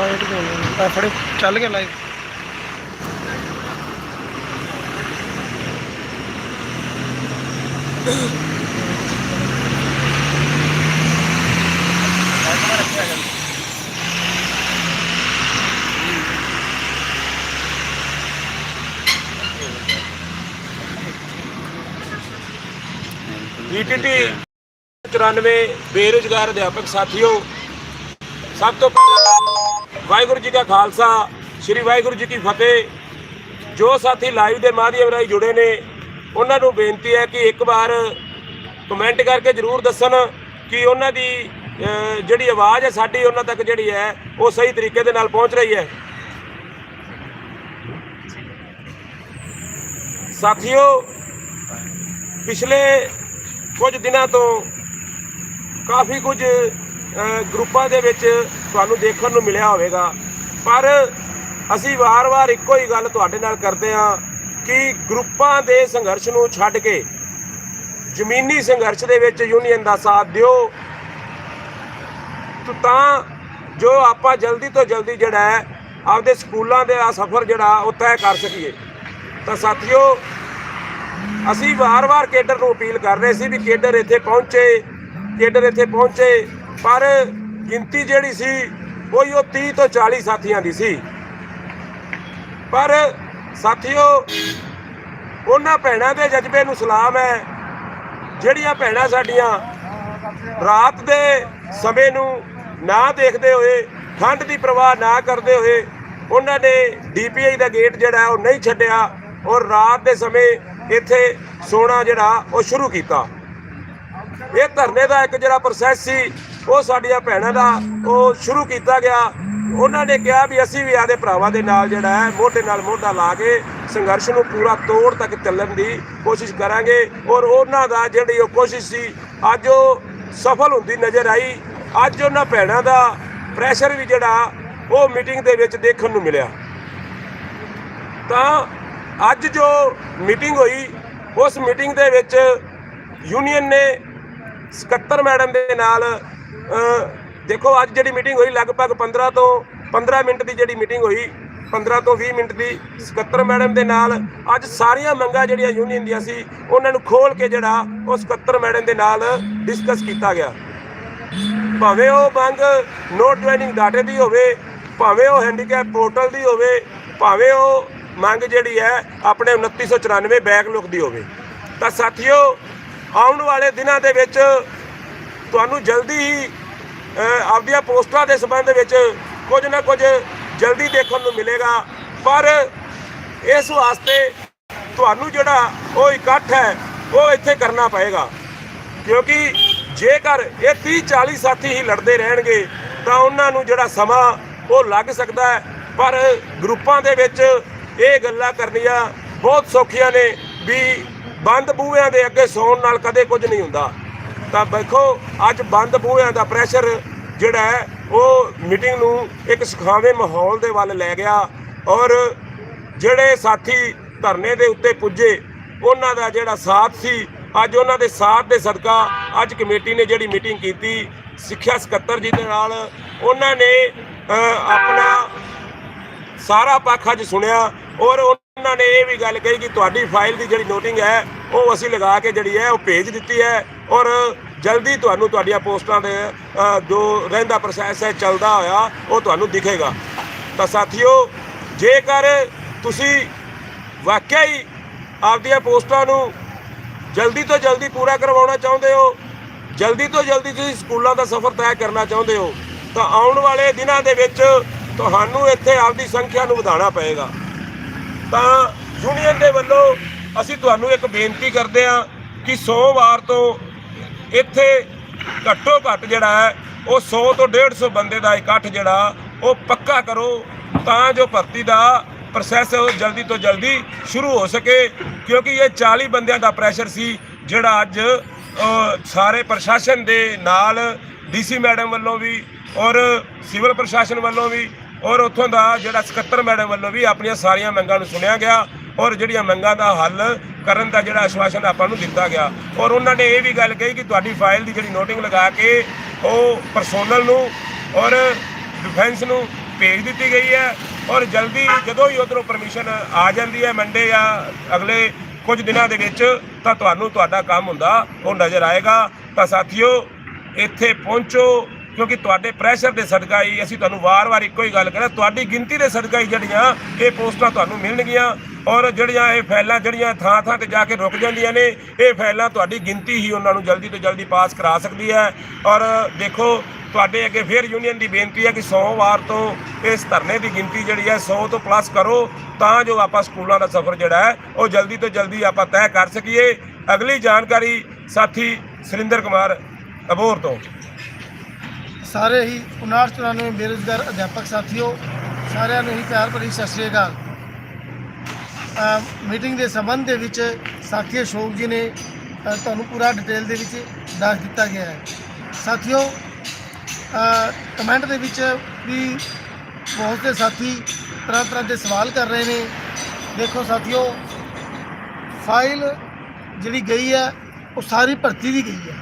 Light ਦੇ ਆ। ਫੜੇ, ਚੱਲ ਗਿਆ ਲਾਈਵ ਈਟੀਟੀ 94 ਬੇਰੁਜ਼ਗਾਰ ਅਧਿਆਪਕ ਸਾਥੀਓ, ਸਭ ਤੋਂ ਪਹਿਲਾਂ ਵਾਹਿਗੁਰੂ ਜੀ ਕਾ ਖਾਲਸਾ, ਸ੍ਰੀ ਵਾਹਿਗੁਰੂ ਜੀ ਕੀ ਫਤਿਹ। ਜੋ ਸਾਥੀ ਲਾਈਵ ਦੇ ਮਾਧਿਅਮ ਰਾਹੀਂ ਜੁੜੇ ਨੇ, ਉਹਨਾਂ ਨੂੰ ਬੇਨਤੀ ਹੈ ਕਿ ਇੱਕ ਵਾਰ ਕਮੈਂਟ ਕਰਕੇ ਜਰੂਰ ਦੱਸਣ ਕਿ ਉਹਨਾਂ ਦੀ ਜਿਹੜੀ ਆਵਾਜ਼ ਹੈ ਸਾਡੀ, ਉਹਨਾਂ ਤੱਕ ਜਿਹੜੀ ਹੈ, ਉਹ ਸਹੀ ਤਰੀਕੇ ਦੇ ਨਾਲ ਪਹੁੰਚ ਰਹੀ ਹੈ। ਸਾਥੀਓ, ਪਿਛਲੇ ਕੁਝ ਦਿਨਾਂ ਤੋਂ ਕਾਫੀ ਕੁਝ ਗਰੁੱਪਾਂ ਦੇ ਵਿੱਚ ਤੁਹਾਨੂੰ ਦੇਖਣ ਨੂੰ ਮਿਲਿਆ ਹੋਵੇਗਾ। ਪਰ ਅਸੀਂ ਵਾਰ-ਵਾਰ ਇੱਕੋ ਹੀ ਗੱਲ ਤੁਹਾਡੇ ਨਾਲ ਕਰਦੇ ਹਾਂ ਕਿ ਗਰੁੱਪਾਂ ਦੇ ਸੰਘਰਸ਼ ਨੂੰ ਛੱਡ ਕੇ ਜ਼ਮੀਨੀ ਸੰਘਰਸ਼ ਦੇ ਵਿੱਚ ਯੂਨੀਅਨ ਦਾ ਸਾਥ ਦਿਓ। ਤਾਂ ਜੋ ਆਪਾਂ ਜਲਦੀ ਤੋਂ ਜਲਦੀ ਜਿਹੜਾ ਹੈ, ਆਪਦੇ ਸਕੂਲਾਂ ਦੇ ਆ ਸਫ਼ਰ ਜਿਹੜਾ ਉਹ ਤੈਅ ਕਰ ਸਕੀਏ। ਤਾਂ ਸਾਥੀਓ, ਅਸੀਂ ਵਾਰ-ਵਾਰ ਕੇਡਰ ਨੂੰ ਅਪੀਲ ਕਰ ਰਹੇ ਸੀ ਵੀ ਕੇਡਰ ਇੱਥੇ ਪਹੁੰਚੇ, ਕੇਡਰ ਇੱਥੇ ਪਹੁੰਚੇ, ਪਰ ਗਿਣਤੀ ਜਿਹੜੀ ਸੀ, ਉਹੀ ਉਹ 30 ਤੋਂ 40 ਸਾਥੀਆਂ ਦੀ ਸੀ। ਪਰ ਸਾਥੀਓ, ਉਹਨਾਂ ਭੈਣਾਂ ਦੇ ਜਜ਼ਬੇ ਨੂੰ ਸਲਾਮ ਹੈ। ਜਿਹੜੀਆਂ ਭੈਣਾਂ ਸਾਡੀਆਂ ਰਾਤ ਦੇ ਸਮੇਂ ਨੂੰ ਨਾ ਦੇਖਦੇ ਹੋਏ, ਠੰਡ ਦੀ ਪ੍ਰਵਾਹ ਨਾ ਕਰਦੇ ਹੋਏ, ਉਹਨਾਂ ਨੇ ਡੀਪੀਆਈ ਦਾ ਗੇਟ ਜਿਹੜਾ ਉਹ ਨਹੀਂ ਛੱਡਿਆ ਔਰ ਰਾਤ ਦੇ ਸਮੇਂ ਇੱਥੇ ਸੋਣਾ ਜਿਹੜਾ ਉਹ ਸ਼ੁਰੂ ਕੀਤਾ। ਇਹ ਧਰਨੇ ਦਾ ਇੱਕ ਜਿਹੜਾ ਪ੍ਰੋਸੈਸ ਸੀ, ਉਹ ਸਾਡੀਆਂ ਭੈਣਾਂ ਦਾ, ਉਹ ਸ਼ੁਰੂ ਕੀਤਾ ਗਿਆ। ਉਹਨਾਂ ਨੇ ਕਿਹਾ ਵੀ ਅਸੀਂ ਵੀ ਆਦੇ ਭਰਾਵਾਂ ਦੇ ਨਾਲ ਜਿਹੜਾ ਹੈ, ਮੋਢੇ ਨਾਲ ਮੋਢਾ ਲਾ ਕੇ ਸੰਘਰਸ਼ ਨੂੰ ਪੂਰਾ ਤੋੜ ਤੱਕ ਚੱਲਣ ਦੀ ਕੋਸ਼ਿਸ਼ ਕਰਾਂਗੇ। ਔਰ ਉਹਨਾਂ ਦਾ ਜਿਹੜੀ ਉਹ ਕੋਸ਼ਿਸ਼ ਸੀ, ਅੱਜ ਉਹ ਸਫਲ ਹੁੰਦੀ ਨਜ਼ਰ ਆਈ। ਅੱਜ ਉਹਨਾਂ ਭੈਣਾਂ ਦਾ ਪ੍ਰੈਸ਼ਰ ਵੀ ਜਿਹੜਾ, ਉਹ ਮੀਟਿੰਗ ਦੇ ਵਿੱਚ ਦੇਖਣ ਨੂੰ ਮਿਲਿਆ। ਤਾਂ ਅੱਜ ਜੋ ਮੀਟਿੰਗ ਹੋਈ, ਉਸ ਮੀਟਿੰਗ ਦੇ ਵਿੱਚ ਯੂਨੀਅਨ ਨੇ ਸਕੱਤਰ ਮੈਡਮ ਦੇ ਨਾਲ ਦੇਖੋ ਅੱਜ ਜਿਹੜੀ ਮੀਟਿੰਗ ਹੋਈ ਲਗਭਗ 15 ਤੋਂ 15 ਮਿੰਟ ਦੀ ਜਿਹੜੀ ਮੀਟਿੰਗ ਹੋਈ 15 ਤੋਂ 20 ਮਿੰਟ ਦੀ ਸਕੱਤਰ ਮੈਡਮ ਦੇ ਨਾਲ, ਅੱਜ ਸਾਰੀਆਂ ਮੰਗਾਂ ਜਿਹੜੀਆਂ ਯੂਨੀਅਨ ਦੀਆਂ ਸੀ, ਉਹਨਾਂ ਨੂੰ ਖੋਲ ਕੇ ਜਿਹੜਾ ਉਹ ਸਕੱਤਰ ਮੈਡਮ ਦੇ ਨਾਲ ਡਿਸਕਸ ਕੀਤਾ ਗਿਆ। ਭਾਵੇਂ ਉਹ ਮੰਗ ਨੋਟ ਜੁਆਇਨਿੰਗ ਡਾਟੇ ਦੀ ਹੋਵੇ, ਭਾਵੇਂ ਉਹ ਹੈਂਡੀਕੈਪ ਪੋਰਟਲ ਦੀ ਹੋਵੇ, ਭਾਵੇਂ ਉਹ ਮੰਗ ਜਿਹੜੀ ਹੈ ਆਪਣੇ 2994 ਬੈਕਲੌਗ ਦੀ ਹੋਵੇ। ਤਾਂ ਸਾਥੀਓ ਆਉਣ ਵਾਲੇ ਦਿਨਾਂ ਦੇ ਵਿੱਚ ਤੁਹਾਨੂੰ ਜਲਦੀ ਹੀ ਆਪਦੀਆਂ ਪੋਸਟਾਂ ਦੇ ਸੰਬੰਧ ਵਿੱਚ ਕੁਝ ਨਾ ਕੁਝ ਜਲਦੀ ਦੇਖਣ ਨੂੰ ਮਿਲੇਗਾ। ਪਰ ਇਸ ਵਾਸਤੇ ਤੁਹਾਨੂੰ ਜਿਹੜਾ ਉਹ ਇਕੱਠ ਹੈ, ਉਹ ਇੱਥੇ ਕਰਨਾ ਪਏਗਾ। ਕਿਉਂਕਿ ਜੇਕਰ ਇਹ 30 40 ਸਾਥੀ ਹੀ ਲੜਦੇ ਰਹਿਣਗੇ, ਤਾਂ ਉਹਨਾਂ ਨੂੰ ਜਿਹੜਾ ਸਮਾਂ ਉਹ ਲੱਗ ਸਕਦਾ ਹੈ। ਪਰ ਗਰੁੱਪਾਂ ਦੇ ਵਿੱਚ ਇਹ ਗੱਲਾਂ ਕਰਨੀਆਂ ਬਹੁਤ ਸੌਖੀਆਂ ਨੇ ਵੀ ਬੰਦ ਬੂਹਿਆਂ ਦੇ ਅੱਗੇ ਸੌਣ ਨਾਲ ਕਦੇ ਕੁਝ ਨਹੀਂ ਹੁੰਦਾ। ਤਾਂ ਵੇਖੋ, ਅੱਜ ਬੰਦ ਬੂਹਿਆਂ ਦਾ ਪ੍ਰੈਸ਼ਰ ਜਿਹੜਾ ਹੈ, ਉਹ ਮੀਟਿੰਗ ਨੂੰ ਇੱਕ ਸੁਖਾਵੇਂ ਮਾਹੌਲ ਦੇ ਵੱਲ ਲੈ ਗਿਆ ਔਰ ਜਿਹੜੇ ਸਾਥੀ ਧਰਨੇ ਦੇ ਉੱਤੇ ਪੁੱਜੇ, ਉਹਨਾਂ ਦਾ ਜਿਹੜਾ ਸਾਥ ਸੀ, ਅੱਜ ਉਹਨਾਂ ਦੇ ਸਾਥ ਦੇ ਸਦਕਾ ਅੱਜ ਕਮੇਟੀ ਨੇ ਜਿਹੜੀ ਮੀਟਿੰਗ ਕੀਤੀ, ਸਿੱਖਿਆ ਸਕੱਤਰ ਜੀ ਦੇ ਨਾਲ, ਉਹਨਾਂ ਨੇ ਆਪਣਾ ਸਾਰਾ ਪੱਖ ਅੱਜ ਸੁਣਿਆ ਔਰ ਉਹਨਾਂ ਨੇ ਇਹ ਵੀ ਗੱਲ ਕਹੀ ਕਿ ਤੁਹਾਡੀ ਫਾਈਲ ਦੀ ਜਿਹੜੀ ਨੋਟਿੰਗ ਹੈ ਉਹ ਅਸੀਂ ਲਗਾ ਕੇ ਜਿਹੜੀ ਹੈ ਉਹ ਭੇਜ ਦਿੱਤੀ ਹੈ ਔਰ ਜਲਦੀ ਤੁਹਾਨੂੰ ਤੁਹਾਡੀਆਂ ਪੋਸਟਾਂ ਦੇ ਅ, ਜੋ ਰਹਿੰਦਾ ਪ੍ਰੋਸੈਸ ਹੈ ਚੱਲਦਾ ਹੋਇਆ ਉਹ ਤੁਹਾਨੂੰ ਦਿਖੇਗਾ। ਤਾਂ ਸਾਥੀਓ ਜੇਕਰ ਤੁਸੀਂ ਵਾਕਿਆ ਹੀ ਆਪਦੀਆਂ ਪੋਸਟਾਂ ਨੂੰ ਜਲਦੀ ਤੋਂ ਜਲਦੀ ਪੂਰਾ ਕਰਵਾਉਣਾ ਚਾਹੁੰਦੇ ਹੋ ਜਲਦੀ ਤੋਂ ਜਲਦੀ ਤੁਸੀਂ ਸਕੂਲਾਂ ਦਾ ਸਫ਼ਰ ਤੈਅ ਕਰਨਾ ਚਾਹੁੰਦੇ ਹੋ ਤਾਂ ਆਉਣ ਵਾਲੇ ਦਿਨਾਂ ਦੇ ਵਿੱਚ ਤੁਹਾਨੂੰ ਇੱਥੇ ਆਪਦੀ ਸੰਖਿਆ ਨੂੰ ਵਧਾਉਣਾ ਪਏਗਾ। ਤਾਂ ਯੂਨੀਅਨ ਦੇ ਵੱਲੋਂ ਅਸੀਂ ਤੁਹਾਨੂੰ ਇੱਕ ਬੇਨਤੀ ਕਰਦੇ ਹਾਂ ਕਿ ਸੋਮਵਾਰ ਤੋਂ ਇੱਥੇ ਘੱਟੋ ਘੱਟ ਜਿਹੜਾ ਹੈ, ਉਹ 100 ਤੋਂ 150 ਬੰਦੇ ਦਾ ਇਕੱਠ ਜਿਹੜਾ, ਉਹ ਪੱਕਾ ਕਰੋ ਤਾਂ ਜੋ ਭਰਤੀ ਦਾ ਪ੍ਰੋਸੈਸ ਉਹ ਜਲਦੀ ਤੋਂ ਜਲਦੀ ਸ਼ੁਰੂ ਹੋ ਸਕੇ, ਕਿਉਂਕਿ ਇਹ 40 ਬੰਦਿਆਂ ਦਾ ਪ੍ਰੈਸ਼ਰ ਸੀ, ਜਿਹੜਾ ਅੱਜ ਸਾਰੇ ਪ੍ਰਸ਼ਾਸਨ ਦੇ ਨਾਲ ਡੀਸੀ ਮੈਡਮ ਵੱਲੋਂ ਵੀ ਔਰ ਸਿਵਲ ਪ੍ਰਸ਼ਾਸਨ ਵੱਲੋਂ ਵੀ ਔਰ ਉੱਥੋਂ ਦਾ ਜਿਹੜਾ ਸਕੱਤਰ ਮੈਡਮ ਵੱਲੋਂ ਵੀ ਆਪਣੀਆਂ ਸਾਰੀਆਂ ਮੰਗਾਂ ਨੂੰ ਸੁਣਿਆ ਗਿਆ ਔਰ ਜਿਹੜੀਆਂ ਮੰਗਾਂ ਦਾ ਹੱਲ ਕਰਨ ਦਾ ਜਿਹੜਾ ਆਸ਼ਵਾਸਨ ਆਪਾਂ ਨੂੰ ਦਿੱਤਾ ਗਿਆ। ਔਰ ਉਹਨਾਂ ਨੇ ਇਹ ਵੀ ਗੱਲ ਕਹੀ ਕਿ ਤੁਹਾਡੀ ਫਾਈਲ ਦੀ ਜਿਹੜੀ ਨੋਟਿੰਗ ਲਗਾ ਕੇ ਉਹ ਪਰਸੋਨਲ ਨੂੰ ਔਰ ਡਿਫੈਂਸ ਨੂੰ ਭੇਜ ਦਿੱਤੀ ਗਈ ਹੈ ਔਰ ਜਲਦੀ ਜਦੋਂ ਹੀ ਉਧਰੋਂ ਪਰਮਿਸ਼ਨ ਆ ਜਾਂਦੀ ਹੈ ਮੰਡੇ ਜਾਂ ਅਗਲੇ ਕੁਝ ਦਿਨਾਂ ਦੇ ਵਿੱਚ ਤਾਂ ਤੁਹਾਨੂੰ ਤੁਹਾਡਾ ਕੰਮ ਹੁੰਦਾ, ਉਹ ਨਜ਼ਰ ਆਏਗਾ। ਤਾਂ ਸਾਥੀਓ, ਇੱਥੇ ਪਹੁੰਚੋ ਕਿਉਂਕਿ ਤੁਹਾਡੇ ਪ੍ਰੈਸ਼ਰ ਦੇ ਸਦਕਾ ਹੀ ਅਸੀਂ ਤੁਹਾਨੂੰ ਵਾਰ-ਵਾਰ ਇੱਕੋ ਹੀ ਗੱਲ ਕਰਾਂ ਤੁਹਾਡੀ ਗਿਣਤੀ ਦੇ ਸਦਕਾ ਹੀ ਜਿਹੜੀਆਂ ਇਹ ਪੋਸਟਾਂ ਤੁਹਾਨੂੰ ਮਿਲਣਗੀਆਂ ਔਰ ਜਿਹੜੀਆਂ ਇਹ ਫੈਲਾਂ ਜਿਹੜੀਆਂ ਥਾਂ-ਥਾਂ ਤੇ ਜਾ ਕੇ ਰੁਕ ਜਾਂਦੀਆਂ ਨੇ, ਇਹ ਫੈਲਾਂ ਤੁਹਾਡੀ ਗਿਣਤੀ ਹੀ ਉਹਨਾਂ ਨੂੰ ਜਲਦੀ ਤੋਂ ਜਲਦੀ ਪਾਸ ਕਰਾ ਸਕਦੀ ਹੈ ਔਰ ਦੇਖੋ, ਤੁਹਾਡੇ ਅੱਗੇ ਫਿਰ ਯੂਨੀਅਨ ਦੀ ਬੇਨਤੀ ਹੈ ਕਿ ਸੋਮਵਾਰ ਤੋਂ ਇਸ ਧਰਨੇ ਦੀ ਗਿਣਤੀ ਜਿਹੜੀ ਹੈ 100 ਤੋਂ ਪਲੱਸ ਕਰੋ, ਤਾਂ ਜੋ ਆਪਾਂ ਸਕੂਲਾਂ ਦਾ ਸਫ਼ਰ ਜਿਹੜਾ ਹੈ, ਉਹ ਜਲਦੀ ਤੋਂ ਜਲਦੀ ਆਪਾਂ ਤੈਅ ਕਰ ਸਕੀਏ। ਅਗਲੀ ਜਾਣਕਾਰੀ ਸਾਥੀ ਸੁਰਿੰਦਰ ਕੁਮਾਰ ਅਬੋਰ ਤੋਂ। ਸਾਰੇ ਹੀ 5994 ਬੇਰੁਜ਼ਗਾਰ ਅਧਿਆਪਕ ਸਾਥੀਓ, ਸਾਰਿਆਂ ਨੂੰ ਹੀ ਪਿਆਰ ਭਰੀ ਸਤਿ ਸ਼੍ਰੀ ਅਕਾਲ। ਮੀਟਿੰਗ ਦੇ ਸੰਬੰਧ ਦੇ ਵਿੱਚ ਸਾਥੀ ਅਸ਼ੋਕ ਜੀ ਨੇ ਤੁਹਾਨੂੰ ਪੂਰਾ ਡਿਟੇਲ ਦੇ ਵਿੱਚ ਦੱਸ ਦਿੱਤਾ ਗਿਆ ਹੈ। ਸਾਥੀਓ ਕਮੈਂਟ ਦੇ ਵਿੱਚ ਵੀ ਬਹੁਤ ਦੇ ਸਾਥੀ ਤਰ੍ਹਾਂ ਤਰ੍ਹਾਂ ਦੇ ਸਵਾਲ ਕਰ ਰਹੇ ਨੇ। ਦੇਖੋ ਸਾਥੀਓ ਫਾਈਲ ਜਿਹੜੀ ਗਈ ਹੈ, ਉਹ ਸਾਰੀ ਭਰਤੀ ਦੀ ਗਈ ਹੈ।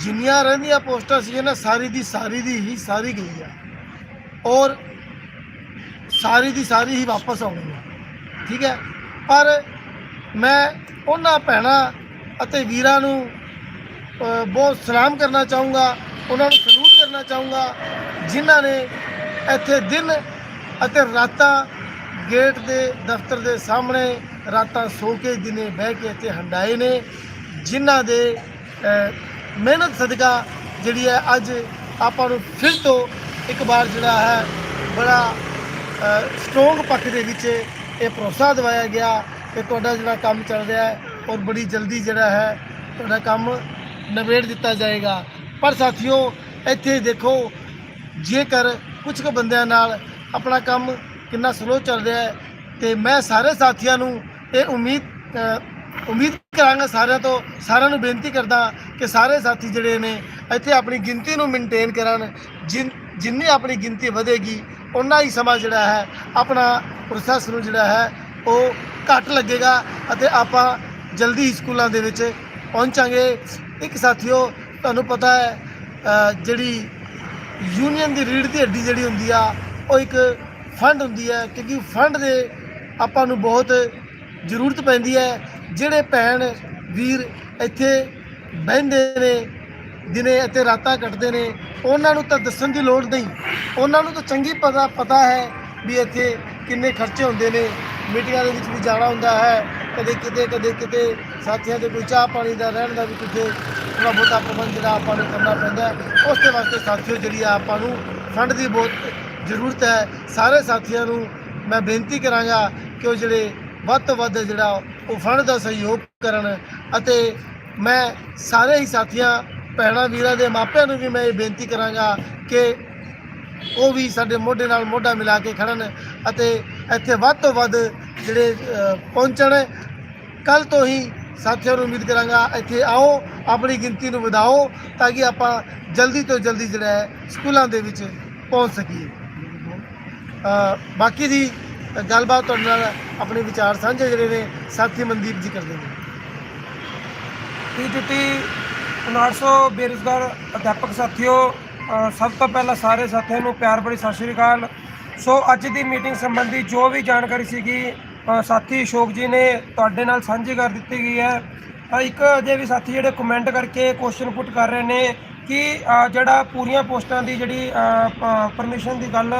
ਜਿੰਨੀਆਂ ਰਹਿੰਦੀਆਂ ਪੋਸਟਾਂ ਸੀ ਨਾ, ਸਾਰੀ ਦੀ ਸਾਰੀ ਦੀ ਹੀ ਸਾਰੀ ਗਈ ਹੈ ਔਰ ਸਾਰੀ ਦੀ ਸਾਰੀ ਹੀ ਵਾਪਸ ਆਉਣੀ ਹੈ ਠੀਕ ਹੈ? ਪਰ ਮੈਂ ਉਹਨਾਂ ਭੈਣਾਂ ਅਤੇ ਵੀਰਾਂ ਨੂੰ ਬਹੁਤ ਸਲਾਮ ਕਰਨਾ ਚਾਹੂੰਗਾ, ਉਹਨਾਂ ਨੂੰ ਸਲੂਟ ਕਰਨਾ ਚਾਹੂੰਗਾ, ਜਿਨ੍ਹਾਂ ਨੇ ਇੱਥੇ ਦਿਨ ਅਤੇ ਰਾਤਾਂ ਗੇਟ ਦੇ, ਦਫ਼ਤਰ ਦੇ ਸਾਹਮਣੇ ਰਾਤਾਂ ਸੋ ਕੇ ਦਿਨੇ ਬਹਿ ਕੇ ਇੱਥੇ ਹੰਡਾਏ ਨੇ, ਜਿਨ੍ਹਾਂ ਦੇ ਮਿਹਨਤ ਸਦਕਾ ਜਿਹੜੀ ਹੈ ਅੱਜ ਆਪਾਂ ਨੂੰ ਫਿਰ ਤੋਂ ਇੱਕ ਵਾਰ ਜਿਹੜਾ ਹੈ ਬੜਾ ਸਟਰੋਂਗ ਪੱਖ ਦੇ ਵਿੱਚ ਇਹ ਭਰੋਸਾ ਦਿਵਾਇਆ ਗਿਆ ਕਿ ਤੁਹਾਡਾ ਜਿਹੜਾ ਕੰਮ ਚੱਲ ਰਿਹਾ ਹੈ ਔਰ ਬੜੀ ਜਲਦੀ ਜਿਹੜਾ ਹੈ ਤੁਹਾਡਾ ਕੰਮ ਨਿਬੇੜ ਦਿੱਤਾ ਜਾਏਗਾ। ਪਰ ਸਾਥੀਓ, ਇੱਥੇ ਦੇਖੋ, ਜੇਕਰ ਕੁਝ ਕੁ ਬੰਦਿਆਂ ਨਾਲ ਆਪਣਾ ਕੰਮ ਕਿੰਨਾ ਸਲੋ ਚੱਲ ਰਿਹਾ ਹੈ, ਤੇ ਮੈਂ ਸਾਰੇ ਸਾਥੀਆਂ ਨੂੰ ਇਹ ਉਮੀਦ ਉਮੀਦ ਕਰਾਂਗਾ ਸਾਰਿਆਂ ਤੋਂ, ਸਾਰਿਆਂ ਨੂੰ ਬੇਨਤੀ ਕਰਦਾ ਕਿ ਸਾਰੇ ਸਾਥੀ ਜਿਹੜੇ ਨੇ ਇੱਥੇ ਆਪਣੀ ਗਿਣਤੀ ਨੂੰ ਮੇਨਟੇਨ ਕਰਨ, ਜਿਨ, ਜਿੰਨੀ ਆਪਣੀ ਗਿਣਤੀ ਵਧੇਗੀ ਉਨਾ ਹੀ ਸਮਾਂ ਜਿਹੜਾ ਹੈ ਆਪਣਾ ਪ੍ਰੋਸੈਸ ਨੂੰ ਜਿਹੜਾ ਹੈ ਉਹ ਘੱਟ ਲੱਗੇਗਾ ਅਤੇ ਆਪਾਂ ਜਲਦੀ ਹੀ ਸਕੂਲਾਂ ਦੇ ਵਿੱਚ ਪਹੁੰਚਾਂਗੇ। ਇੱਕ ਸਾਥੀਓ, ਤੁਹਾਨੂੰ ਪਤਾ ਹੈ ਜਿਹੜੀ ਯੂਨੀਅਨ ਦੀ ਰੀੜ ਦੀ ਹੱਡੀ ਜਿਹੜੀ ਹੁੰਦੀ ਆ, ਉਹ ਇੱਕ ਫੰਡ ਹੁੰਦੀ ਹੈ, ਕਿਉਂਕਿ ਫੰਡ ਦੇ ਆਪਾਂ ਨੂੰ ਬਹੁਤ ਜ਼ਰੂਰਤ ਪੈਂਦੀ ਹੈ। ਜਿਹੜੇ ਭੈਣ, ਵੀਰ ਇੱਥੇ ਬਹਿੰਦੇ ਨੇ ਦਿਨੇ ਅਤੇ ਰਾਤਾਂ ਕੱਟਦੇ ਨੇ, ਉਹਨਾਂ ਨੂੰ ਤਾਂ ਦੱਸਣ ਦੀ ਲੋੜ ਨਹੀਂ। ਉਹਨਾਂ ਨੂੰ ਤਾਂ ਚੰਗੀ ਪਤਾ ਪਤਾ ਹੈ ਵੀ ਇੱਥੇ ਕਿੰਨੇ ਖਰਚੇ ਹੁੰਦੇ ਨੇ। ਮੀਟਿੰਗਾਂ ਦੇ ਵਿੱਚ ਵੀ ਜਾਣਾ ਹੁੰਦਾ ਹੈ। ਕਦੇ ਕਿਤੇ ਕਦੇ ਕਿਤੇ ਸਾਥੀਆਂ ਦੇ ਕੋਈ ਚਾਹ ਪਾਣੀ ਦਾ, ਰਹਿਣ ਦਾ ਵੀ ਕਿਤੇ ਥੋੜਾ ਬਹੁਤਾ ਪ੍ਰਬੰਧ ਜਿਹੜਾ ਆਪਾਂ ਨੂੰ ਕਰਨਾ ਪੈਂਦਾ ਉਸ ਦੇ ਵਾਸਤੇ ਸਾਥੀਓ, ਜਿਹੜੀ ਆ ਆਪਾਂ ਨੂੰ ਫੰਡ ਦੀ ਬਹੁਤ ਜ਼ਰੂਰਤ ਹੈ। ਸਾਰੇ ਸਾਥੀਆਂ ਨੂੰ ਮੈਂ ਬੇਨਤੀ ਕਰਾਂਗਾ ਕਿ ਉਹ ਜਿਹੜੇ ਵੱਧ ਤੋਂ ਵੱਧ ਜਿਹੜਾ ਉਹ ਫੰਡ ਦਾ ਸਹਿਯੋਗ ਕਰਨ ਅਤੇ ਮੈਂ ਸਾਰੇ ਹੀ ਸਾਥੀਆਂ, ਭੈਣਾਂ ਵੀਰਾਂ ਦੇ ਮਾਪਿਆਂ ਨੂੰ ਵੀ ਮੈਂ ਇਹ ਬੇਨਤੀ ਕਰਾਂਗਾ ਕਿ ਉਹ ਵੀ ਸਾਡੇ ਮੋਢੇ ਨਾਲ ਮੋਢਾ ਮਿਲਾ ਕੇ ਖੜਨ ਅਤੇ ਇੱਥੇ ਵੱਧ ਤੋਂ ਵੱਧ ਜਿਹੜੇ ਪਹੁੰਚਣ। ਕੱਲ ਤੋਂ ਹੀ ਸਾਥੀਆਂ ਨੂੰ ਉਮੀਦ ਕਰਾਂਗਾ ਇੱਥੇ ਆਓ, ਆਪਣੀ ਗਿਣਤੀ ਨੂੰ ਵਧਾਓ ਤਾਂ ਕਿ ਆਪਾਂ ਜਲਦੀ ਤੋਂ ਜਲਦੀ ਜਿਹੜਾ ਹੈ, ਸਕੂਲਾਂ ਦੇ ਵਿੱਚ ਪਹੁੰਚ ਸਕੀਏ। ਬਾਕੀ ਦੀ ਗੱਲਬਾਤ ਤੁਹਾਡੇ ਨਾਲ ਆਪਣੇ ਵਿਚਾਰ ਸਾਂਝੇ ਜਿਹੜੇ ਨੇ, ਸਾਥੀ ਮਨਦੀਪ ਜੀ ਕਰਦੇ ਨੇ। ਪੀਟੀਟੀ 900 ਬੇਰੁਜ਼ਗਾਰ ਅਧਿਆਪਕ ਸਾਥੀਓ ਸਭ ਤੋਂ ਪਹਿਲਾਂ ਸਾਰੇ ਸਾਥੀਆਂ ਨੂੰ ਪਿਆਰ ਭਰੀ ਸਤਿ ਸ਼੍ਰੀ ਅਕਾਲ। ਸੋ ਅੱਜ ਦੀ ਮੀਟਿੰਗ ਸੰਬੰਧੀ ਜੋ ਵੀ ਜਾਣਕਾਰੀ ਸੀਗੀ ਸਾਥੀ ਅਸ਼ੋਕ ਜੀ ਨੇ ਤੁਹਾਡੇ ਨਾਲ ਸਾਂਝੀ ਕਰ ਦਿੱਤੀ ਗਈ ਹੈ। ਅ, ਇੱਕ ਅਜੇ ਵੀ ਸਾਥੀ ਜਿਹੜੇ ਕਮੈਂਟ ਕਰਕੇ ਕੁਐਸਚਨ ਪੁੱਟ ਕਰ ਰਹੇ ਨੇ ਕਿ ਜਿਹੜਾ ਪੂਰੀਆਂ ਪੋਸਟਾਂ ਦੀ ਜਿਹੜੀ ਪਰਮਿਸ਼ਨ ਦੀ ਗੱਲ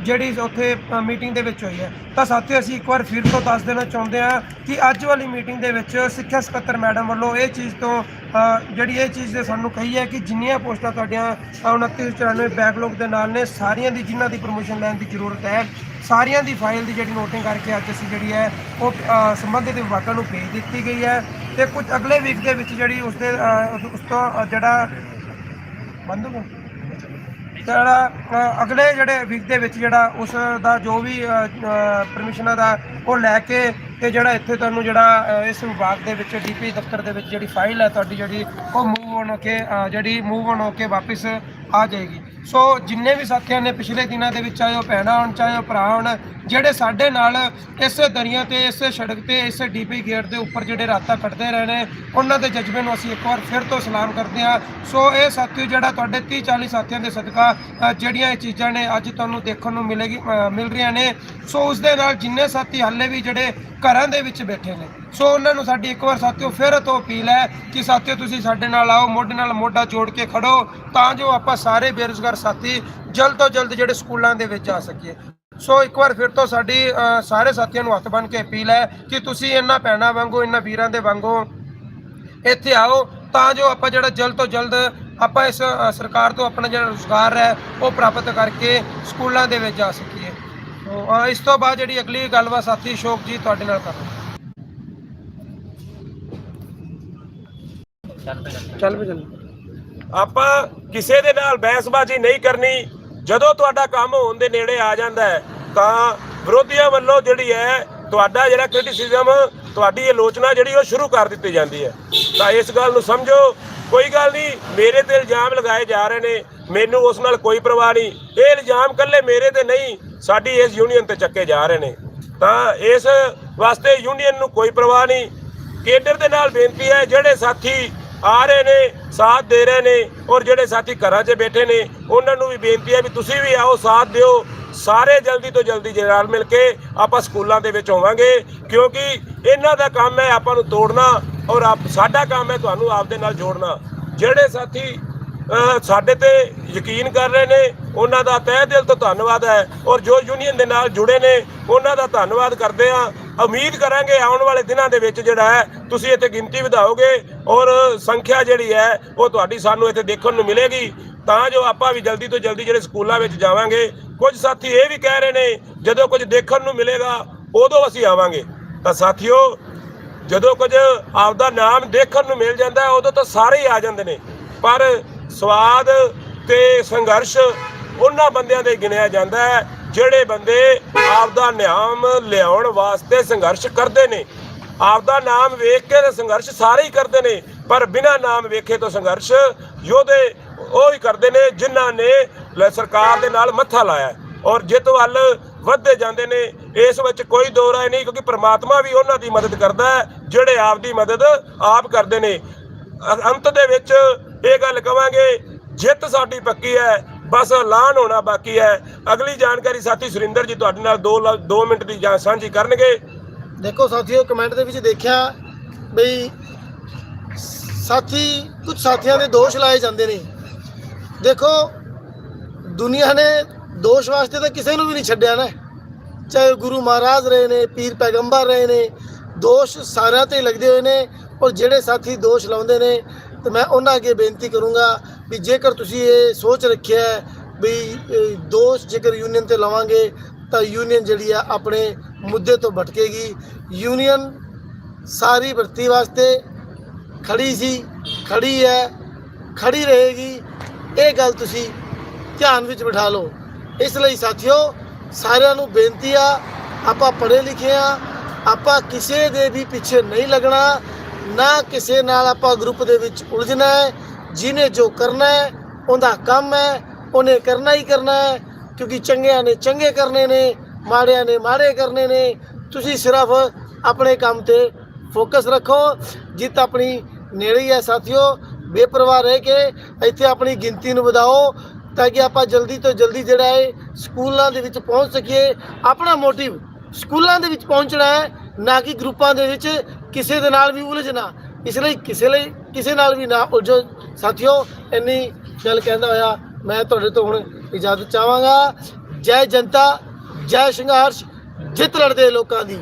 ਜਿਹੜੀ ਉੱਥੇ ਮੀਟਿੰਗ ਦੇ ਵਿੱਚ ਹੋਈ ਹੈ। ਤਾਂ ਸਾਥੀਓ ਅਸੀਂ ਇੱਕ ਵਾਰ ਫਿਰ ਤੋਂ ਦੱਸ ਦੇਣਾ ਚਾਹੁੰਦੇ ਹਾਂ ਕਿ ਅੱਜ ਵਾਲੀ ਮੀਟਿੰਗ ਦੇ ਵਿੱਚ ਸਿੱਖਿਆ ਸਕੱਤਰ ਮੈਡਮ ਵੱਲੋਂ ਇਹ ਚੀਜ਼ ਤੋਂ ਜਿਹੜੀ ਇਹ ਚੀਜ਼ ਦੇ ਸਾਨੂੰ ਕਹੀ ਹੈ ਕਿ ਜਿੰਨੀਆਂ ਪੋਸਟਾਂ ਤੁਹਾਡੀਆਂ ਅ, 2994 ਬੈਕਲੌਗ ਦੇ ਨਾਲ ਨੇ ਸਾਰੀਆਂ ਦੀ ਜਿਨ੍ਹਾਂ ਦੀ ਪ੍ਰਮੋਸ਼ਨ ਲੈਣ ਦੀ ਜ਼ਰੂਰਤ ਹੈ ਸਾਰੀਆਂ ਦੀ ਫਾਈਲ ਦੀ ਜਿਹੜੀ ਨੋਟਿੰਗ ਕਰਕੇ ਅੱਜ ਅਸੀਂ ਜਿਹੜੀ ਹੈ ਉਹ ਸੰਬੰਧਿਤ ਵਿਭਾਗਾਂ ਨੂੰ ਭੇਜ ਦਿੱਤੀ ਗਈ ਹੈ ਤੇ ਕੁਝ ਅਗਲੇ ਵੀਕ ਦੇ ਵਿੱਚ ਜਿਹੜੀ ਉਸ ਦੇ ਉਸ ਤੋਂ ਜਿਹੜਾ ਬੰਦ ਹੋ ਜਿਹੜਾ ਅਗਲੇ ਜਿਹੜੇ ਵੀਕ ਦੇ ਵਿੱਚ ਜਿਹੜਾ ਉਸ ਦਾ ਜੋ ਵੀ ਪਰਮਿਸ਼ਨਾਂ ਦਾ ਉਹ ਲੈ ਕੇ ਤੇ ਜਿਹੜਾ ਇੱਥੇ ਤੁਹਾਨੂੰ ਜਿਹੜਾ ਇਸ ਵਿਭਾਗ ਦੇ ਵਿੱਚ ਡੀਪੀ ਦਫ਼ਤਰ ਦੇ ਵਿੱਚ ਜਿਹੜੀ ਫਾਈਲ ਹੈ ਤੁਹਾਡੀ ਜਿਹੜੀ, ਉਹ ਮੂਵ ਹੋਣ ਹੋ ਕੇ ਜਿਹੜੀ ਮੂਵ ਹੋਣ ਹੋ ਕੇ ਵਾਪਸ ਆ ਜਾਏਗੀ। ਸੋ ਜਿੰਨੇ ਵੀ ਸਾਥੀਆਂ ਨੇ ਪਿਛਲੇ ਦਿਨਾਂ ਦੇ ਵਿੱਚ ਚਾਹੇ ਉਹ ਭੈਣਾਂ ਹੋਣ, ਚਾਹੇ ਉਹ ਭਰਾ ਹੋਣ, ਜਿਹੜੇ ਸਾਡੇ ਨਾਲ ਇਸੇ ਦਰਿਆ ਤੇ, ਇਸੇ ਸੜਕ ਤੇ, ਇਸੇ ਡੀਪੀ ਗੇਟ ਦੇ ਉੱਪਰ ਜਿਹੜੇ ਰਾਤਾਂ ਕੱਟਦੇ ਰਹੇ ਨੇ, ਉਹਨਾਂ ਦੇ ਜਜ਼ਬੇ ਨੂੰ ਅਸੀਂ ਇੱਕ ਵਾਰ ਫਿਰ ਤੋਂ ਸਲਾਮ ਕਰਦੇ ਹਾਂ। ਸੋ ਇਹ ਸਾਥੀ ਜਿਹੜਾ ਤੁਹਾਡੇ 30 40 ਸਾਥੀਆਂ ਦੇ ਸਦਕਾ ਜਿਹੜੀਆਂ ਇਹ ਚੀਜ਼ਾਂ ਨੇ ਅੱਜ ਤੁਹਾਨੂੰ ਦੇਖਣ ਨੂੰ ਮਿਲੇਗੀ ਮਿਲ ਰਹੀਆਂ ਨੇ। ਸੋ ਉਸ ਦੇ ਨਾਲ ਜਿੰਨੇ ਸਾਥੀ ਹਾਲੇ ਵੀ ਜਿਹੜੇ ਘਰਾਂ ਦੇ ਵਿੱਚ ਬੈਠੇ ਨੇ ਸੋ ਉਹਨਾਂ ਨੂੰ ਸਾਡੀ ਇੱਕ ਵਾਰ ਸਾਥੀਓ ਫਿਰ ਤੋਂ ਅਪੀਲ ਹੈ ਕਿ ਸਾਥੀਓ ਤੁਸੀਂ ਸਾਡੇ ਨਾਲ ਆਓ, ਮੋਢੇ ਨਾਲ ਮੋਢਾ ਜੋੜ ਕੇ ਖੜੋ, ਤਾਂ ਜੋ ਆਪਾਂ ਸਾਰੇ ਬੇਰੁਜ਼ਗਾਰ ਸਾਥੀ ਜਲਦ ਤੋਂ ਜਲਦ ਜਿਹੜੇ ਸਕੂਲਾਂ ਦੇ ਵਿੱਚ ਆ ਸਕੀਏ। ਸੋ ਇੱਕ ਵਾਰ ਫਿਰ ਤੋਂ ਸਾਡੀ ਸਾਰੇ ਸਾਥੀਆਂ ਨੂੰ ਹੱਥ ਬੰਨ੍ਹ ਕੇ ਅਪੀਲ ਹੈ ਕਿ ਤੁਸੀਂ ਇਹਨਾਂ ਭੈਣਾਂ ਵਾਂਗੋ, ਇਹਨਾਂ ਵੀਰਾਂ ਦੇ ਵਾਂਗੋ ਇੱਥੇ ਆਓ, ਤਾਂ ਜੋ ਆਪਾਂ ਜਿਹੜਾ ਜਲਦ ਤੋਂ ਜਲਦ ਆਪਾਂ ਇਸ ਸਰਕਾਰ ਤੋਂ ਆਪਣਾ ਜਿਹੜਾ ਰੁਜ਼ਗਾਰ ਹੈ, ਉਹ ਪ੍ਰਾਪਤ ਕਰਕੇ ਸਕੂਲਾਂ ਦੇ ਵਿੱਚ ਜਾ ਸਕੀਏ। ਇਸ ਤੋਂ ਬਾਅਦ ਜਿਹੜੀ ਅਗਲੀ ਗੱਲਬਾਤ ਸਾਥੀ ਅਸ਼ੋਕ ਜੀ, ਤੁਹਾਡੇ ਨਾਲ ਕਰਾਂਗੇ। ਚੱਲ ਪੇ ਚੱਲ ਆਪਾਂ ਕਿਸੇ ਦੇ ਨਾਲ ਬਹਿਸਬਾਜ਼ੀ ਨਹੀਂ ਕਰਨੀ। ਜਦੋਂ ਤੁਹਾਡਾ ਕੰਮ ਹੋਣ ਦੇ ਨੇੜੇ ਆ ਜਾਂਦਾ ਹੈ ਤਾਂ ਵਿਰੋਧੀਆਂ ਵੱਲੋਂ ਜਿਹੜੀ ਹੈ ਤੁਹਾਡਾ ਜਿਹੜਾ ਕ੍ਰਿਟਿਸਿਜ਼ਮ ਤੁਹਾਡੀ ਆਲੋਚਨਾ ਜਿਹੜੀ ਉਹ ਸ਼ੁਰੂ ਕਰ ਦਿੱਤੀ ਜਾਂਦੀ ਹੈ। ਤਾਂ ਇਸ ਗੱਲ ਨੂੰ ਸਮਝੋ। ਕੋਈ ਗੱਲ ਨਹੀਂ ਮੇਰੇ ਤੇ ਇਲਜ਼ਾਮ ਲਗਾਏ ਜਾ ਰਹੇ ਨੇ। ਮੈਨੂੰ ਉਸ ਨਾਲ ਕੋਈ ਪਰਵਾਹ ਨਹੀਂ। ਇਹ ਇਲਜ਼ਾਮ ਕੱਲੇ ਮੇਰੇ ਤੇ ਨਹੀਂ ਸਾਡੀ ਇਸ ਯੂਨੀਅਨ ਤੇ ਚੱਕੇ ਜਾ ਰਹੇ ਨੇ। ਤਾਂ ਇਸ ਵਾਸਤੇ ਯੂਨੀਅਨ ਨੂੰ ਕੋਈ ਪਰਵਾਹ ਨਹੀਂ। ਕੇਂਦਰ ਦੇ ਨਾਲ ਬੇਨਤੀ ਹੈ ਜਿਹੜੇ ਸਾਥੀ ਆ ਰਹੇ ਨੇ, ਸਾਥ ਦੇ ਰਹੇ ਨੇ ਔਰ ਜਿਹੜੇ ਸਾਥੀ ਘਰਾਂ 'ਚ ਬੈਠੇ ਨੇ, ਉਹਨਾਂ ਨੂੰ ਵੀ ਬੇਨਤੀ ਹੈ ਵੀ ਤੁਸੀਂ ਵੀ ਆਓ, ਸਾਥ ਦਿਓ। ਸਾਰੇ ਜਲਦੀ ਤੋਂ ਜਲਦੀ ਜੇ ਰਲ ਮਿਲ ਕੇ ਆਪਾਂ ਸਕੂਲਾਂ ਦੇ ਵਿੱਚ ਹੋਵਾਂਗੇ, ਕਿਉਂਕਿ ਇਹਨਾਂ ਦਾ ਕੰਮ ਹੈ ਆਪਾਂ ਨੂੰ ਤੋੜਨਾ ਔਰ ਆਪ, ਸਾਡਾ ਕੰਮ ਹੈ ਤੁਹਾਨੂੰ ਆਪਦੇ ਨਾਲ ਜੋੜਨਾ। ਜਿਹੜੇ ਸਾਥੀ ਸਾਡੇ ਤੇ ਯਕੀਨ ਕਰ ਰਹੇ ਨੇ, ਉਹਨਾਂ ਦਾ ਤਹਿ ਦਿਲ ਤੋਂ ਧੰਨਵਾਦ ਹੈ ਔਰ ਜੋ ਯੂਨੀਅਨ ਦੇ ਨਾਲ ਜੁੜੇ ਨੇ, ਉਹਨਾਂ ਦਾ ਧੰਨਵਾਦ ਕਰਦੇ ਹਾਂ। ਉਮੀਦ ਕਰਾਂਗੇ ਆਉਣ ਵਾਲੇ ਦਿਨਾਂ ਦੇ ਵਿੱਚ ਜਿਹੜਾ ਹੈ, ਤੁਸੀਂ ਇੱਥੇ ਗਿਣਤੀ ਵਧਾਓਗੇ ਔਰ ਸੰਖਿਆ ਜਿਹੜੀ ਹੈ, ਉਹ ਤੁਹਾਡੀ ਸਾਨੂੰ ਇੱਥੇ ਦੇਖਣ ਨੂੰ ਮਿਲੇਗੀ। ਤਾਂ ਜੋ ਆਪਾਂ ਵੀ ਜਲਦੀ ਤੋਂ ਜਲਦੀ ਜਿਹੜੇ ਸਕੂਲਾਂ ਵਿੱਚ ਜਾਵਾਂਗੇ, ਕੁਝ ਸਾਥੀ ਇਹ ਵੀ ਕਹਿ ਰਹੇ ਨੇ, ਜਦੋਂ ਕੁਝ ਦੇਖਣ ਨੂੰ ਮਿਲੇਗਾ, ਉਦੋਂ ਅਸੀਂ ਆਵਾਂਗੇ। ਤਾਂ ਸਾਥੀਓ, ਜਦੋਂ ਕੁਝ ਆਪਦਾ ਨਾਮ ਦੇਖਣ ਨੂੰ ਮਿਲ ਜਾਂਦਾ, ਉਦੋਂ ਤਾਂ ਸਾਰੇ ਹੀ ਆ ਜਾਂਦੇ ਨੇ। ਪਰ ਸਵਾਦ ਤੇ ਸੰਘਰਸ਼, ਉਹਨਾਂ ਬੰਦਿਆਂ ਦੇ ਗਿਣਿਆ ਜਾਂਦਾ ਹੈ। ਜਿਹੜੇ ਬੰਦੇ ਆਪਦਾ ਨਾਮ ਲਿਆਉਣ ਵਾਸਤੇ ਸੰਘਰਸ਼ ਕਰਦੇ ਨੇ, ਆਪਦਾ ਨਾਮ ਵੇਖ ਕੇ ਤਾਂ ਸੰਘਰਸ਼ ਸਾਰੇ ਹੀ ਕਰਦੇ ਨੇ, ਪਰ ਬਿਨਾਂ ਨਾਮ ਵੇਖੇ ਤੋਂ ਸੰਘਰਸ਼ ਯੋਧੇ ਉਹ ਹੀ ਕਰਦੇ ਨੇ ਜਿਨ੍ਹਾਂ ਨੇ ਸਰਕਾਰ ਦੇ ਨਾਲ ਮੱਥਾ ਲਾਇਆ ਔਰ ਜਿੱਤ ਵੱਲ ਵੱਧਦੇ ਜਾਂਦੇ ਨੇ, ਇਸ ਵਿੱਚ ਕੋਈ ਦੋ ਰਾਏ ਨਹੀਂ, ਕਿਉਂਕਿ ਪ੍ਰਮਾਤਮਾ ਵੀ ਉਹਨਾਂ ਦੀ ਮਦਦ ਕਰਦਾ ਹੈ, ਜਿਹੜੇ ਆਪ ਦੀ ਮਦਦ ਆਪ ਕਰਦੇ ਨੇ। ਅੰਤ ਦੇ ਵਿੱਚ ਇਹ ਗੱਲ ਕਵਾਂਗੇ, ਜਿੱਤ ਸਾਡੀ ਪੱਕੀ ਹੈ ਬਸ ਐਲਾਨ ਹੋਣਾ ਬਾਕੀ ਹੈ। ਅਗਲੀ ਜਾਣਕਾਰੀ ਸਾਥੀ ਸੁਰਿੰਦਰ ਜੀ ਤੁਹਾਡੇ ਨਾਲ 2 2 ਮਿੰਟ ਦੀ ਜਾਂ ਸਾਂਝੀ ਕਰਨਗੇ। ਦੇਖੋ ਸਾਥੀਓ ਕਮੈਂਟ ਦੇ ਵਿੱਚ ਦੇਖਿਆ ਬਈ ਸਾਥੀ, ਕੁਝ ਸਾਥੀਆਂ ਦੇ ਦੋਸ਼ ਲਾਏ ਜਾਂਦੇ ਨੇ। ਦੇਖੋ, ਦੁਨੀਆ ਨੇ ਦੋਸ਼ ਵਾਸਤੇ ਤਾਂ ਕਿਸੇ ਨੂੰ ਵੀ ਨਹੀਂ ਛੱਡਿਆ ਨਾ। ਚਾਹੇ ਗੁਰੂ ਮਹਾਰਾਜ ਰਹੇ ਨੇ, ਪੀਰ ਪੈਗੰਬਰ ਰਹੇ ਨੇ, ਦੋਸ਼ ਸਾਰਿਆਂ ਤੇ ਲੱਗਦੇ ਹੋਏ ਨੇ। ਔਰ ਜਿਹੜੇ ਸਾਥੀ ਦੋਸ਼ ਲਾਉਂਦੇ ਨੇ, ਤੇ ਮੈਂ ਉਹਨਾਂ ਅੱਗੇ ਬੇਨਤੀ ਕਰੂੰਗਾ ਵੀ ਜੇਕਰ ਤੁਸੀਂ ਇਹ ਸੋਚ ਰੱਖਿਆ ਵੀ ਦੋਸ਼ ਜੇਕਰ ਯੂਨੀਅਨ ਤੇ ਲਵਾਂਗੇ, ਤਾਂ ਯੂਨੀਅਨ ਜਿਹੜੀ ਆ ਆਪਣੇ ਮੁੱਦੇ ਤੋਂ ਭਟਕੇਗੀ। ਯੂਨੀਅਨ ਸਾਰੀ ਭਰਤੀ ਵਾਸਤੇ ਖੜੀ ਸੀ, ਖੜੀ ਹੈ, ਖੜੀ ਰਹੇਗੀ। ਇਹ ਗੱਲ ਤੁਸੀਂ ਧਿਆਨ ਵਿੱਚ ਬਿਠਾ ਲਓ। ਇਸ ਲਈ ਸਾਥੀਓ, ਸਾਰਿਆਂ ਨੂੰ ਬੇਨਤੀ ਆ, ਆਪਾਂ ਪੜ੍ਹੇ ਲਿਖੇ ਆ, ਆਪਾਂ ਕਿਸੇ ਦੇ ਵੀ ਪਿੱਛੇ ਨਹੀਂ ਲੱਗਣਾ, ਨਾ ਕਿਸੇ ਨਾਲ ਆਪਾਂ ਗਰੁੱਪ ਦੇ ਵਿੱਚ ਉਲਝਣਾ ਹੈ। ਜਿਹਨੇ ਜੋ ਕਰਨਾ ਹੈ, ਉਹਦਾ ਕੰਮ ਹੈ, ਉਹਨੇ ਕਰਨਾ ਹੀ ਕਰਨਾ ਹੈ, ਕਿਉਂਕਿ ਚੰਗਿਆਂ ਨੇ ਚੰਗੇ ਕਰਨੇ ਨੇ, ਮਾੜਿਆਂ ਨੇ ਮਾੜੇ ਕਰਨੇ ਨੇ। ਤੁਸੀਂ ਸਿਰਫ ਆਪਣੇ ਕੰਮ ਤੇ ਫੋਕਸ ਰੱਖੋ। ਜਿੱਤ ਆਪਣੀ ਨੇੜੇ ਹੀ ਹੈ ਸਾਥੀਓ, ਬੇਪਰਵਾਹ ਰਹਿ ਕੇ ਇੱਥੇ ਆਪਣੀ ਗਿਣਤੀ ਨੂੰ ਵਧਾਓ, ਤਾਂ ਕਿ ਆਪਾਂ ਜਲਦੀ ਤੋਂ ਜਲਦੀ ਜਿਹੜਾ ਹੈ, ਸਕੂਲਾਂ ਦੇ ਵਿੱਚ ਪਹੁੰਚ ਸਕੀਏ। ਆਪਣਾ ਮੋਟਿਵ ਸਕੂਲਾਂ ਦੇ ਵਿੱਚ ਪਹੁੰਚਣਾ ਹੈ, ਨਾ ਕਿ ਗਰੁੱਪਾਂ ਦੇ ਵਿੱਚ, ਕਿਸੇ ਦੇ ਨਾਲ ਵੀ ਉਲਝਣਾ। ਇਸ ਲਈ ਕਿਸੇ ਲਈ ਕਿਸੇ ਨਾਲ ਵੀ ਨਾ ਉਲਝੋ। ਸਾਥੀਓ, ਇੰਨੀ ਗੱਲ ਕਹਿੰਦਾ ਹੋਇਆ, ਮੈਂ ਤੁਹਾਡੇ ਤੋਂ ਹੁਣ ਇਜਾਜ਼ਤ ਚਾਹਾਂਗਾ। ਜੈ ਜਨਤਾ, ਜੈ ਸੰਘਰਸ਼, ਜਿੱਤ ਲੜਦੇ ਲੋਕਾਂ ਦੀ।